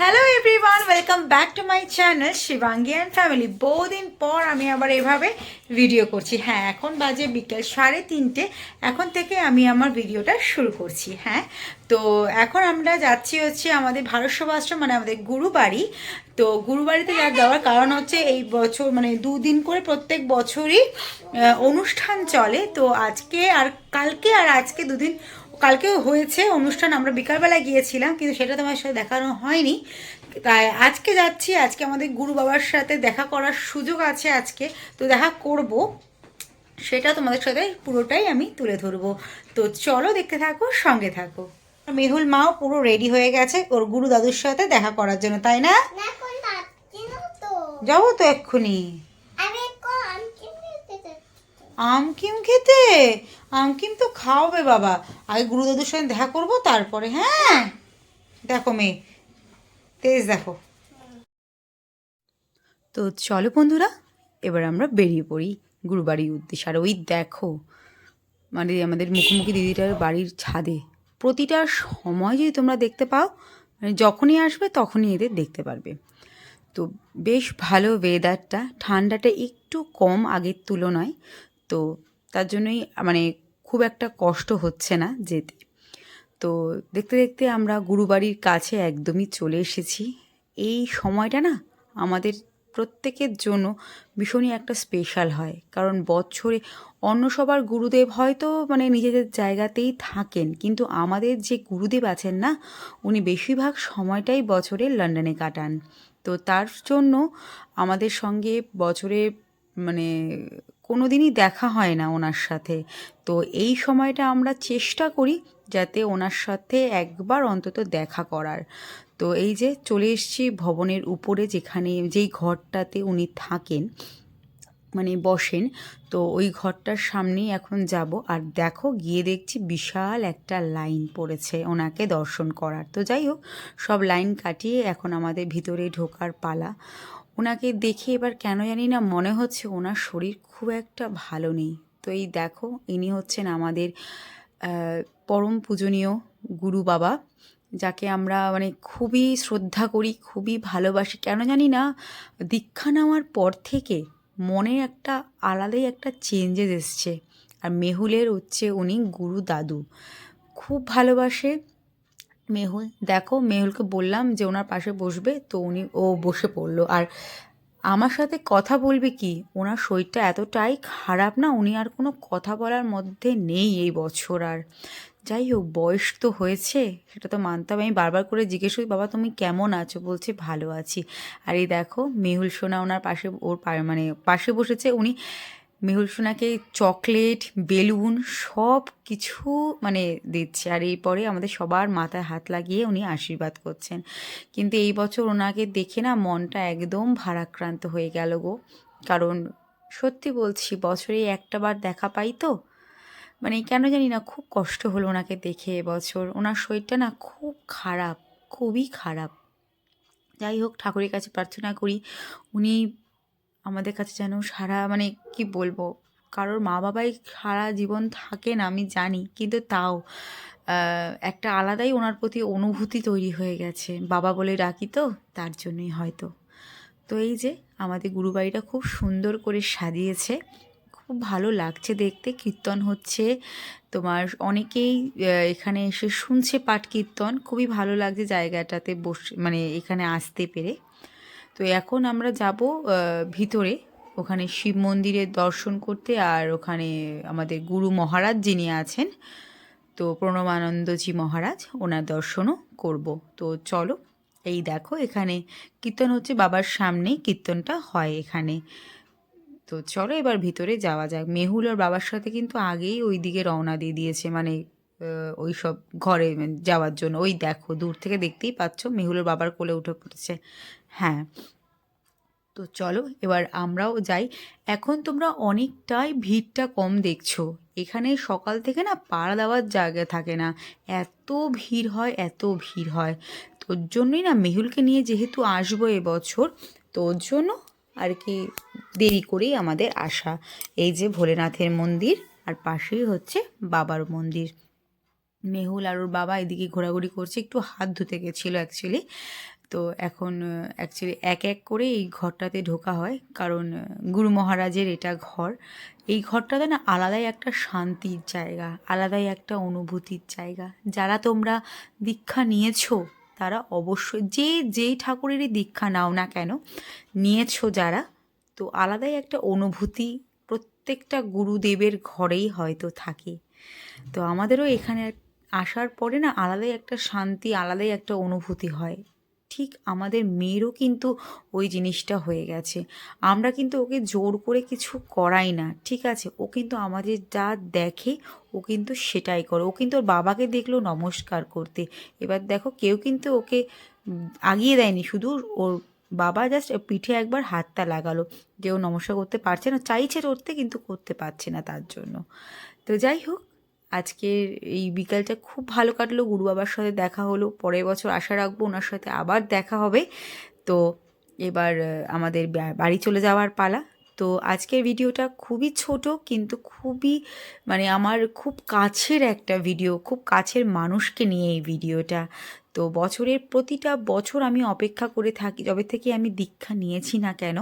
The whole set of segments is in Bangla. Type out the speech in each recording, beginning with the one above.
Hello everyone welcome back to my channel Shivangi and family বহুদিন পর আমি আবার এভাবে ভিডিও করছি। হ্যাঁ এখন বাজে বিকেল সাড়ে তিনটে। এখন থেকে আমি আমার ভিডিওটা শুরু করছি। হ্যাঁ তো এখন আমরা যাচ্ছি হচ্ছে আমাদের ভারত সেবাশ্রম মানে আমাদের গুরুবাড়ি। তো গুরুবাড়িতে যা যাওয়ার কারণ হচ্ছে এই বছর মানে দুদিন করে প্রত্যেক বছরই অনুষ্ঠান চলে। তো আজকে আর কালকে আর আজকে দুদিন কালকেও হয়েছে অনুষ্ঠান আমরা বিকালবেলা গিয়েছিলাম কিন্তু সেটা তোমার সাথে দেখানো হয়নি। তাই আজকে যাচ্ছি আজকে আমাদের গুরু বাবার সাথে দেখা করার সুযোগ আছে আজকে তো দেখা করব। সেটা তোমাদের সাথে পুরোটাই আমি তুলে ধরবো। তো চলো দেখতে থাকো সঙ্গে থাকো। মেহুল মাও পুরো রেডি হয়ে গেছে ওর গুরু দাদুর সাথে দেখা করার জন্য তাই না? যাব তো এক্ষুনি আমি এখন আমকি খেতে যাচ্ছি আম কিম খেতে? আম কিম তো খাওয়াবে বাবা। আগে গুরুদাদুর সঙ্গে দেখা করব, তারপরে হ্যাঁ? দেখো মেয়ে তেজ দেখো। তো চলো বন্ধুরা, এবার আমরা বেরিয়ে পড়ি গুরুবাড়ির উদ্দেশ্যে। আর ওই দেখো মানে আমাদের মুখোমুখি দিদিটার বাড়ির ছাদে। প্রতিটা সময় যদি তোমরা দেখতে পাও মানে যখনই আসবে তখনই এদের দেখতে পারবে। তো বেশ ভালো ওয়েদারটা ঠান্ডাটা একটু কম আগের তুলনায়। তো তার জন্যই মানে খুব একটা কষ্ট হচ্ছে না যেতে। তো দেখতে দেখতে আমরা গুরুবাড়ির কাছে একদমই চলে এসেছি। এই সময়টা না আমাদের প্রত্যেকের জন্য ভীষণই একটা স্পেশাল হয়। কারণ বছরে অন্য সবার গুরুদেব হয়তো মানে নিজেদের জায়গাতেই থাকেন, কিন্তু আমাদের যে গুরুদেব আছেন না, উনি বেশিরভাগ সময়টাই বছরে লন্ডনে কাটান। তো তার জন্য আমাদের সঙ্গে বছরে মানে কোনো দিনই দেখা হয় না ওনার সাথে। তো এই সময়টা আমরা চেষ্টা করি যাতে ওনার সাথে একবার অন্তত দেখা করার। তো এই যে চলে এসেছি ভবনের উপরে যেখানে যেই ঘরটাতে উনি থাকেন মানে বসেন, তো ওই ঘরটার সামনেই এখন যাব। আর দেখো গিয়ে দেখছি বিশাল একটা লাইন পড়েছে ওনাকে দর্শন করার। তো যাই হোক, সব লাইন কাটিয়ে এখন আমাদের ভিতরে ঢোকার পালা। ওনাকে দেখে এবার কেন জানি না মনে হচ্ছে ওনার শরীর খুব একটা ভালো নেই। তো এই দেখো, ইনি হচ্ছেন আমাদের পরম পূজনীয় গুরু বাবা, যাকে আমরা মানে খুবই শ্রদ্ধা করি, খুবই ভালোবাসি। কেন জানি না, দীক্ষা নেওয়ার পর থেকে মনে একটা আলাদাই একটা চেঞ্জেস এসছে। আর মেহুলের হচ্ছে উনি গুরু দাদু। খুব ভালোবাসে মেহুল, দেখো, মেহুলকে বললাম যে ওনার পাশে বসবে, তো উনি, ও বসে পড়ল। আর আমার সাথে কথা বলবে কি? ওনার শরীরটা এতটাই খারাপ না, উনি আর কোনো কথা বলার মধ্যে নেই এই বছর আর। যাই হোক, বয়স তো হয়েছে, সেটা তো মানতে হবে। আমি বারবার করে জিজ্ঞেস করি, বাবা, তুমি কেমন আছো? বলছে, ভালো আছি। আর এই দেখো, মেহুল সোনা ওনার পাশে, ওর মানে পাশে বসেছে, উনি মেহুল সোনাকে চকলেট, বেলুন সব কিছু মানে দিচ্ছে। আর এরপরে আমাদের সবার মাথায় হাত লাগিয়ে উনি আশীর্বাদ করছেন। কিন্তু এই বছর ওনাকে দেখে না মনটা একদম ভারাক্রান্ত হয়ে গেল গো। কারণ সত্যি বলছি, বছরে একটা বার দেখা পাই তো। মানে কেন জানি না, খুব কষ্ট হলো ওনাকে দেখে এবছর ওনার শরীরটা না খুব খারাপ, খুবই খারাপ। যাই হোক, ঠাকুরের কাছে প্রার্থনা করি উনি আমাদের কাছে যেন সারা মানে কি বলব, কারোর মা বাবাই সারা জীবন থাকে না, আমি জানি। কিন্তু তাও একটা আলাদাই ওনার প্রতি অনুভূতি তৈরি হয়ে গেছে। বাবা বলে ডাকি তো, তার জন্যই হয়তো। তো এই যে, আমাদের গুরুবাড়িটা খুব সুন্দর করে সাজিয়েছে। খুব ভালো লাগছে দেখতে, কীর্তন হচ্ছে। তোমার অনেকেই এখানে এসে শুনছে পাঠ কীর্তন। খুবই ভালো লাগছে জায়গাটাতে বসে মানে এখানে আসতে পেরে। তো এখন আমরা যাব ভিতরে। ওখানে শিব মন্দিরের দর্শন করতে আর ওখানে আমাদের গুরু মহারাজ যিনি আছেন, তো প্রণবানন্দজি মহারাজ, ওনার দর্শনও করব। তো চলো, এই দেখো এখানে কীর্তন হচ্ছে, বাবার সামনেই কীর্তনটা হয় এখানে। তো চলো এবার ভিতরে যাওয়া যাক। মেহুল ওর বাবার সাথে কিন্তু আগেই ওই দিকে রওনা দিয়ে দিয়েছে মানে ওই সব ঘরে যাওয়ার জন্য। ওই দেখো, দূর থেকে দেখতেই পাচ্ছ মেহুলের বাবার কোলে উঠে পড়েছে। হ্যাঁ। তো চলো, এবার আমরাও যাই। এখন তোমরা অনেকটাই ভিড়টা কম দেখছ। এখানে সকাল থেকে না পাড়া দেওয়ার জায়গা থাকে না। এত ভিড় হয়, এত ভিড় হয়। তোর জন্যই না মেহুলকে নিয়ে যেহেতু আসব এবছর, তোর জন্য আর কি দেরি করেই আমাদের আসা। এই যে ভোলেনাথের মন্দির আর পাশেই হচ্ছে বাবার মন্দির। মেহুল আর ওর বাবা এদিকে ঘোরাঘুরি করছে, একটু হাত ধুতে গেছিল অ্যাকচুয়ালি তো এখন অ্যাকচুয়ালি এক এক করে এই ঘরটাতে ঢোকা হয়। কারণ গুরু মহারাজের এটা ঘর। এই ঘরটাতে না আলাদাই একটা শান্তির জায়গা, আলাদাই একটা অনুভূতির জায়গা। যারা তোমরা দীক্ষা নিয়েছো, তারা অবশ্যই, যে যেই ঠাকুরেরই দীক্ষা নাও না কেন, নিয়েছো যারা, তো আলাদাই একটা অনুভূতি প্রত্যেকটা গুরুদেবের ঘরেই হয়তো থাকে। তো আমাদেরও এখানে আসার পরে না আলাদাই একটা শান্তি, আলাদাই একটা অনুভূতি হয়। ঠিক আমাদের মেয়েরও কিন্তু ওই জিনিসটা হয়ে গেছে। আমরা কিন্তু ওকে জোর করে কিছু করাই না, ঠিক আছে? ও কিন্তু আমাদের যা দেখে, ও কিন্তু সেটাই করে। ও কিন্তু ওর বাবাকে দেখল নমস্কার করতে। এবার দেখো কেউ কিন্তু ওকে আগিয়ে দেয়নি, শুধু ওর বাবা জাস্ট পিঠে একবার হাতটা লাগালো। যে ও নমস্কার করতে পারছে না, চাইছে করতে কিন্তু করতে পারছে না তার জন্য। তো যাই হোক আজকের এই বিকালটা খুব ভালো কাটলো। গুরু বাবার সাথে দেখা হলো, পরের বছর আশা রাখব ওনার সাথে আবার দেখা হবে। তো এবার আমাদের বাড়ি চলে যাওয়ার পালা। তো আজকের ভিডিওটা খুবই ছোট কিন্তু খুবই মানে আমার খুব কাছের একটা ভিডিও, খুব কাছের মানুষকে নিয়ে এই ভিডিওটা। তো বছরের প্রতিটা বছর আমি অপেক্ষা করে থাকি, যবে থেকে আমি দীক্ষা নিয়েছি না কেন,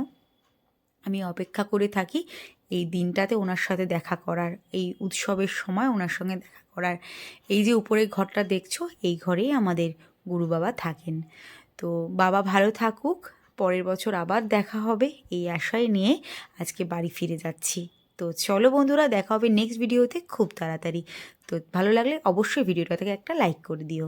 আমি অপেক্ষা করে থাকি এই দিনটাতে ওনার সাথে দেখা করার, এই উৎসবের সময় ওনার সঙ্গে দেখা করার। এই যে উপরের ঘরটা দেখছ, এই ঘরেই আমাদের গুরু বাবা থাকেন। তো বাবা ভালো থাকুক, পরের বছর আবার দেখা হবে, এই আশায় নিয়ে আজকে বাড়ি ফিরে যাচ্ছি। তো চলো বন্ধুরা, দেখা হবে নেক্সট ভিডিওতে খুব তাড়াতাড়ি। তো ভালো লাগলে অবশ্যই ভিডিওটা থেকে একটা লাইক করে দিও।